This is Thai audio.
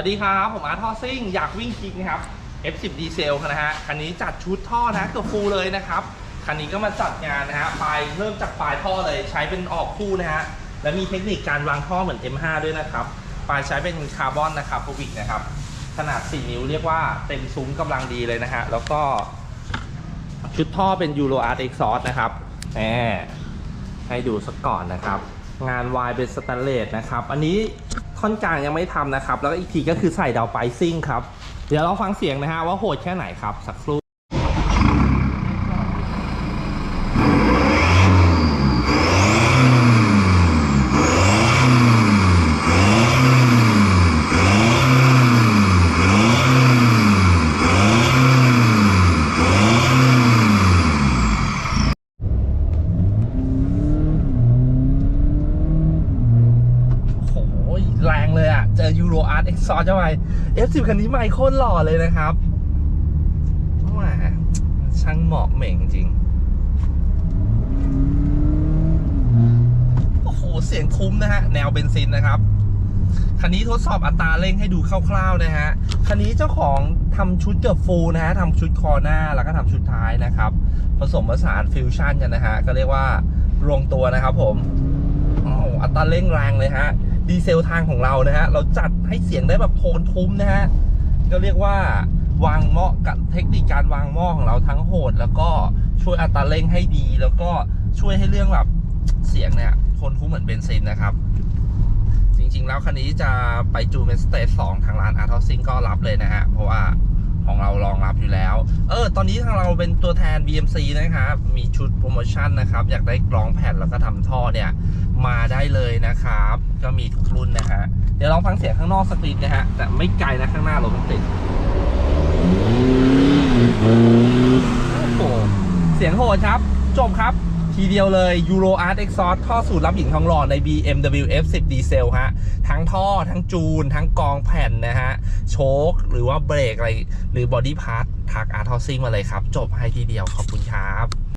วัสดีครับ ผมอาร์ทอซิ่ง อยากวิ่งคิกนะครับ F10 ดีเซลนะฮะ คันนี้จัดชุดท่อนะเกือบฟูลเลยนะครับ คันนี้ก็มาจัดงานนะฮะปลายเริ่มจากปลายท่อเลยใช้เป็นออกคู่นะฮะ และมีเทคนิคการวางท่อเหมือน M5 ด้วยนะครับ ปลายใช้เป็นคาร์บอนนะครับโฟวิกนะครับ ขนาด 4 นิ้วเรียกว่าเต็มซุ้มกำลังดีเลยนะฮะ แล้วก็ชุดท่อเป็น Euro Art Exhaust นะครับแหมให้ดูสักก่อนนะครับ งานวายเป็นสแตนเลสนะครับ อันนี้ท่อนกลางยังไม่ทำนะครับ แล้วก็อีกทีก็คือใส่ดาวไปซิ่งครับ เดี๋ยวเราฟังเสียงนะฮะว่าโหดแค่ไหนครับ สักครู่ โอ้โหแรง ยอะเจอ Euro Art Exhaust เข้าไป F10 คันนี้ไม่โคตรหล่อเลยนะครับแหมช่างเหมาะเหม่งจริง โอ้โห เสียงทุ้มนะฮะ แนวเบนซินนะครับ คันนี้ทดสอบอัตราเร่งให้ดูคร่าวๆนะฮะ คันนี้เจ้าของทำชุดเกือบฟูลนะฮะทำชุดคอหน้าแล้วก็ทำชุดท้ายนะครับ ผสมผสานฟิวชั่นกันนะฮะ ก็เรียกว่าลงตัวนะครับผมอ้โหอัตราเร่งแรงเลยฮะ ดีเซลทางของเรานะฮะ เราจัดให้เสียงได้แบบโทนทุ้มนะฮะ ก็เรียกว่าวางหม้อกับเทคนิคการวางหม้อของเราทั้งโหด แล้วก็ช่วยอัตราเร่งให้ดี แล้วก็ช่วยให้เรื่องแบบเสียงเนี่ยโทนทุ้มเหมือนเบนซินนะครับ จริง ๆ แล้วคันนี้จะไปจูเป็นสเตจ2ทางร้านอาร์ทอซิงก็รับเลยนะฮะ เพราะว่าของเรารองรับอยู่แล้ว ตอนนี้ทางเราเป็นตัวแทน BMC นะครับ มีชุดโปรโมชั่นนะครับ อยากได้กรองแผ่นแล้วก็ทำท่อเนี่ย มาได้เลยนะครับ ก็มีทุกรุ่นนะฮะ เดี๋ยวลองฟังเสียงข้างนอกสักนิดนะฮะ แต่ไม่ไกลนะข้างหน้ารถมันติดโอ้โหเสียงโหดครับ จบครับ ทีเดียวเลย Euro Art Exhaust ท่อสูตรรับหญิงทองหล่อใน BMW F10 ดีเซลฮะ ทั้งท่อทั้งจูน ทั้งกองแผ่นนะฮะ โชคหรือว่าเบรกอะไร หรือบอดี้พาร์ททักอาร์ทอซิ่งมาเลยครับ จบให้ทีเดียวขอบคุณครับ